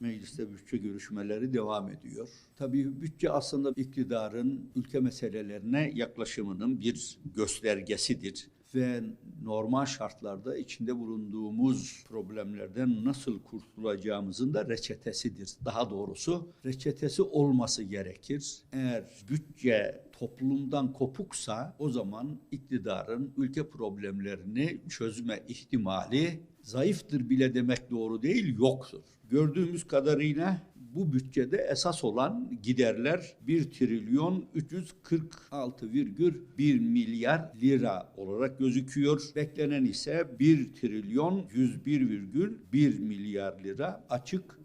Mecliste bütçe görüşmeleri devam ediyor. Tabii bütçe aslında iktidarın ülke meselelerine yaklaşımının bir göstergesidir ve normal şartlarda içinde bulunduğumuz problemlerden nasıl kurtulacağımızın da reçetesidir. Daha doğrusu reçetesi olması gerekir. Eğer bütçe toplumdan kopuksa o zaman iktidarın ülke problemlerini çözme ihtimali zayıftır bile demek doğru değil, yoktur. Gördüğümüz kadarıyla bu bütçede esas olan giderler 1 trilyon 346,1 milyar lira olarak gözüküyor. Beklenen ise 1 trilyon 101,1 milyar lira açık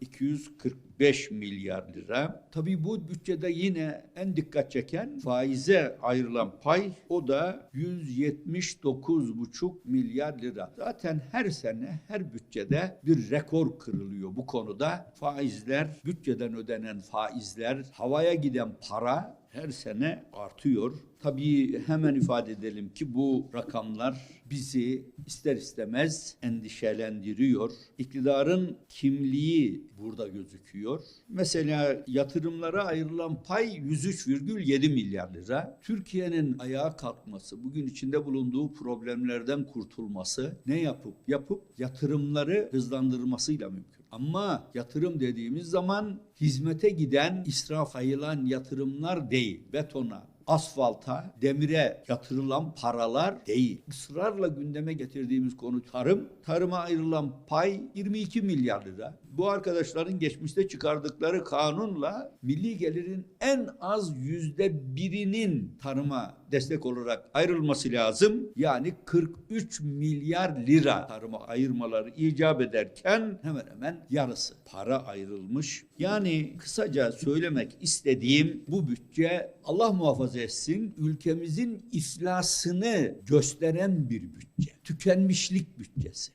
245 milyar lira. Tabii bu bütçede yine en dikkat çeken faize ayrılan pay o da 179,5 milyar lira. Zaten her sene her bütçede bir rekor kırılıyor bu konuda. Faizler, bütçeden ödenen faizler, havaya giden para her sene artıyor. Tabii hemen ifade edelim ki bu rakamlar bizi ister istemez endişelendiriyor. İktidarın kimliği burada gözüküyor. Mesela yatırımlara ayrılan pay 103,7 milyar lira. Türkiye'nin ayağa kalkması, bugün içinde bulunduğu problemlerden kurtulması ne yapıp yapıp yatırımları hızlandırmasıyla mümkün. Ama yatırım dediğimiz zaman hizmete giden, israf ayılan yatırımlar değil. Betona, asfalta, demire yatırılan paralar değil. Israrla gündeme getirdiğimiz konu tarım. Tarıma ayrılan pay 22 milyar lira. Bu arkadaşların geçmişte çıkardıkları kanunla milli gelirin en az yüzde birinin tarıma destek olarak ayrılması lazım. Yani 43 milyar lira tarıma ayırmaları icap ederken hemen hemen yarısı para ayrılmış. Yani kısaca söylemek istediğim bu bütçe Allah muhafaza etsin ülkemizin iflasını gösteren bir bütçe. Tükenmişlik bütçesi.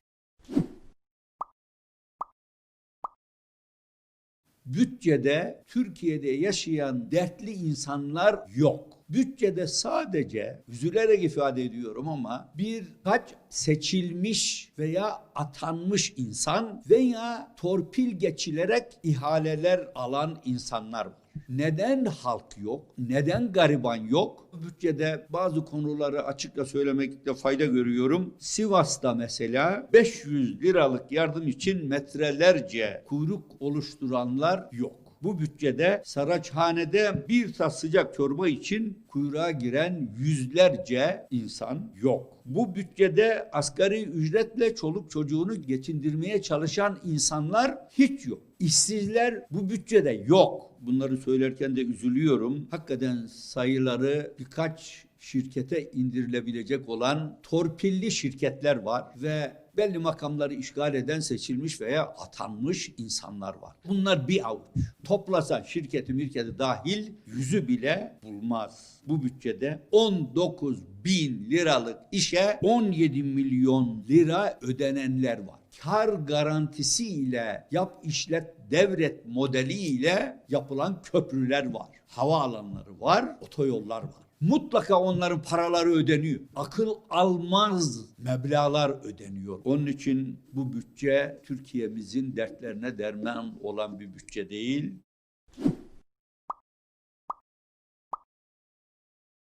Bütçede Türkiye'de yaşayan dertli insanlar yok. Bütçede sadece üzülerek ifade ediyorum ama birkaç seçilmiş veya atanmış insan veya torpil geçilerek ihaleler alan insanlar var. Neden halk yok? Neden gariban yok? Bütçede bazı konuları açıkça söylemekte fayda görüyorum. Sivas'ta mesela 500 liralık yardım için metrelerce kuyruk oluşturanlar yok. Bu bütçede Saraçhane'de bir tas sıcak çorba için kuyruğa giren yüzlerce insan yok. Bu bütçede asgari ücretle çoluk çocuğunu geçindirmeye çalışan insanlar hiç yok. İşsizler bu bütçede yok. Bunları söylerken de üzülüyorum. Hakikaten sayıları birkaç şirkete indirilebilecek olan torpilli şirketler var ve belli makamları işgal eden seçilmiş veya atanmış insanlar var. Bunlar bir avuç. Toplasan şirketi mirketi dahil yüzü bile bulmaz. Bu bütçede 19 bin liralık işe 17 milyon lira ödenenler var. Kar garantisi ile yap işlet devret modeli ile yapılan köprüler var. Havaalanları var, otoyollar var. Mutlaka onların paraları ödeniyor. Akıl almaz meblağlar ödeniyor. Onun için bu bütçe Türkiye'mizin dertlerine derman olan bir bütçe değil.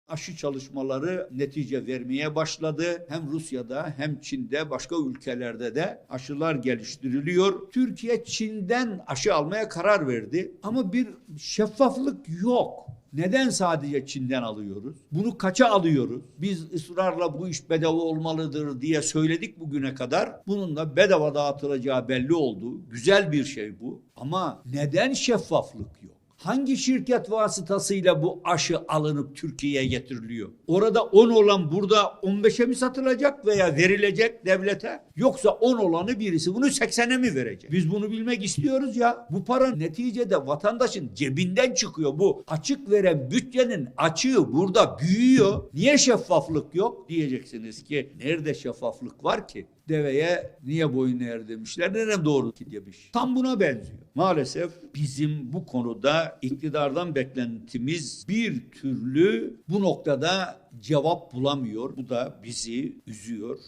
Aşı çalışmaları netice vermeye başladı. Hem Rusya'da hem Çin'de başka ülkelerde de aşılar geliştiriliyor. Türkiye Çin'den aşı almaya karar verdi ama bir şeffaflık yok. Neden sadece Çin'den alıyoruz? Bunu kaça alıyoruz? Biz ısrarla bu iş bedava olmalıdır diye söyledik bugüne kadar. Bunun da bedava dağıtılacağı belli oldu. Güzel bir şey bu. Ama neden şeffaflık yok? Hangi şirket vasıtasıyla bu aşı alınıp Türkiye'ye getiriliyor? Orada 10 olan burada 15'e mi satılacak veya verilecek devlete? Yoksa 10 olanı birisi bunu 80'e mi verecek? Biz bunu bilmek istiyoruz ya. Bu para neticede vatandaşın cebinden çıkıyor. Bu açık veren bütçenin açığı burada büyüyor. Niye şeffaflık yok? Diyeceksiniz ki nerede şeffaflık var ki? Deveye niye boyun eğer demişler. Nerem doğru ki demiş. Tam buna benziyor. Maalesef bizim bu konuda iktidardan beklentimiz bir türlü bu noktada cevap bulamıyor. Bu da bizi üzüyor.